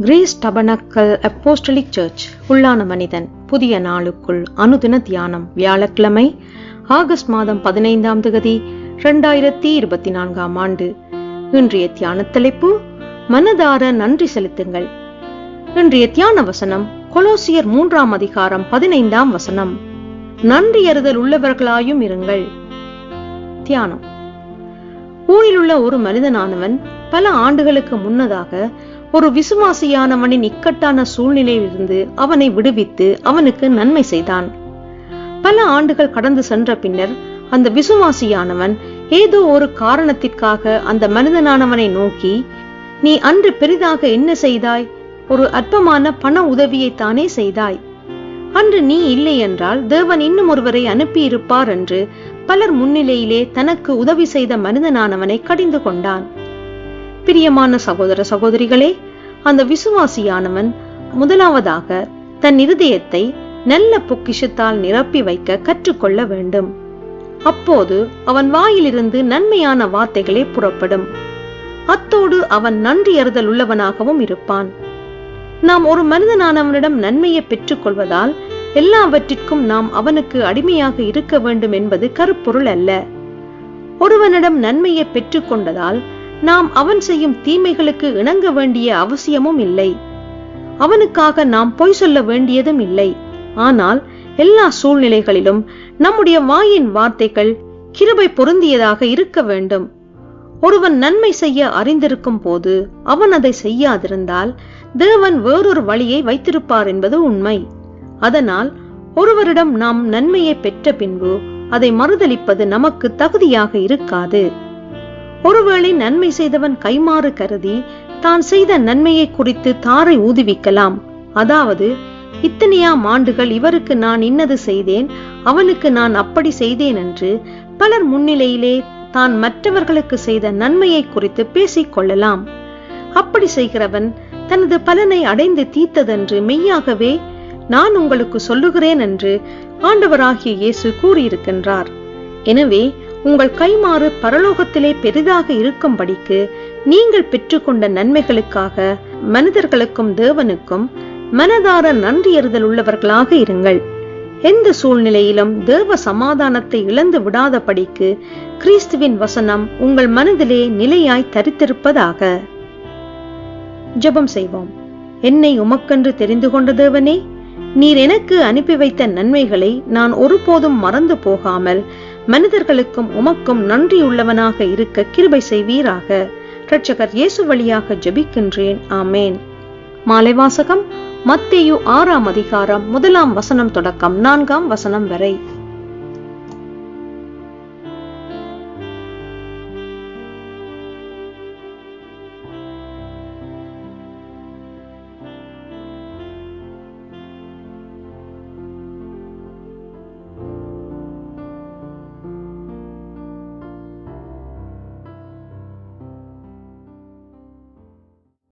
Grace tabernacle apostolic search. உள்ளான மனிதன் புதிய நாளுக்குள் அனுதின தியானம் வியாழக்கிழமை ஆகஸ்ட் மாதம் பதினைந்தாம் தகுதி இரண்டாயிரத்தி இருபத்தி நான்காம் ஆண்டு. இன்றைய தியான தலைப்பு மனதார நன்றி செலுத்துங்கள். இன்றைய தியான வசனம் கொலோசியர் மூன்றாம் அதிகாரம் பதினைந்தாம் வசனம். நன்றியறுதல் உள்ளவர்களாயும் இருங்கள். தியானம். ஊரில் உள்ள ஒரு மனிதனானவன் பல ஆண்டுகளுக்கு முன்னதாக ஒரு விசுவாசியானவனின் இக்கட்டான சூழ்நிலையிலிருந்து அவனை விடுவித்து அவனுக்கு நன்மை செய்தான். பல ஆண்டுகள் கடந்து சென்ற பின்னர் அந்த விசுவாசியானவன் ஏதோ ஒரு காரணத்திற்காக அந்த மனிதனானவனை நோக்கி நீ அன்று பெரிதாக என்ன செய்தாய்? ஒரு அற்பமான பண உதவியை தானே செய்தாய். அன்று நீ இல்லை என்றால் தேவன் இன்னும் ஒருவரை அனுப்பியிருப்பார் என்று பலர் முன்னிலையிலே தனக்கு உதவி செய்த மனிதனானவனை கடிந்து கொண்டான். பிரியமான சகோதர சகோதரிகளே அந்த விசுவாசியானவன் முதலாவதாக தன் இருதயத்தை நல்ல பொக்கிஷத்தால் நிரப்பி வைக்க கற்றுக்கொள்ள வேண்டும். அப்போது அவன் வாயிலிருந்து நன்மையான வார்த்தைகளே புறப்படும். அத்தோடு அவன் நன்றி அறிதல் உள்ளவனாகவும் இருப்பான். நாம் ஒரு மனிதனானவனிடம் நன்மையை பெற்றுக் கொள்வதால் எல்லாவற்றிற்கும் நாம் அவனுக்கு அடிமையாக இருக்க வேண்டும் என்பது கருப்பொருள் அல்ல. ஒருவனிடம் நன்மையை பெற்றுக் கொண்டதால் நாம் அவன் செய்யும் தீமைகளுக்கு இணங்க வேண்டிய அவசியமும் இல்லை. அவனுக்காக நாம் பொய் சொல்ல வேண்டியதும் இல்லை. ஆனால் எல்லா சூழ்நிலைகளிலும் நம்முடைய வாயின் வார்த்தைகள் கிருபை பொருந்தியதாக இருக்க வேண்டும். ஒருவன் நன்மை செய்ய அறிந்திருக்கும் போது அவன் அதை செய்யாதிருந்தால் தேவன் வேறொரு வழியை வைத்திருப்பார் என்பது உண்மை. அதனால் ஒருவரிடம் நாம் நன்மையை பெற்ற பின்பு அதை மறுதளிப்பது நமக்கு தகுதியாக இருக்காது. ஒருவேளை நன்மை செய்தவன் கைமாறு கருதி தான் செய்த நன்மையை குறித்து தாரை ஊதுவிக்கலாம். அதாவது இத்தனையாம் ஆண்டுகள் இவருக்கு நான் இன்னது செய்தேன் அவனுக்கு நான் அப்படி செய்தேன் என்று பலர் முன்னிலையிலே தான் மற்றவர்களுக்கு செய்த நன்மையை குறித்து பேசிக் கொள்ளலாம். அப்படி செய்கிறவன் தனது பலனை அடைந்து தீர்த்ததென்று மெய்யாகவே நான் உங்களுக்கு சொல்லுகிறேன் என்று ஆண்டவராகிய இயேசு கூறியிருக்கின்றார். எனவே உங்கள் கைமாறு பரலோகத்திலே பெரிதாக இருக்கும்படிக்கு நீங்கள் பெற்றுக்கொண்ட நன்மைகளுக்காக மனிதர்களுக்கும் தேவனுக்கும் மனதார நன்றியறுதல் உள்ளவர்களாக இருங்கள். எந்த சூழ்நிலையிலும் தேவ சமாதானத்தை இழந்து விடாதபடிக்கு கிறிஸ்துவின் வசனம் உங்கள் மனதிலே நிலையாய் தரித்திருப்பதாக. ஜெபம் செய்வோம். என்னை உமக்கென்று தெரிந்து கொண்ட தேவனே நீர் எனக்கு அனுப்பி வைத்த நன்மைகளை நான் ஒருபோதும் மறந்து போகாமல் மனிதர்களுக்கும் உமக்கும் நன்றியுள்ளவனாக இருக்க கிருபை செய்வீராக. ரட்சகர் இயேசு வழியாக ஜெபிக்கின்றேன். ஆமேன். மாலை வாசகம் மத்தேயு ஆறாம் அதிகாரம் முதலாம் வசனம் தொடக்கம் நான்காம் வசனம் வரை.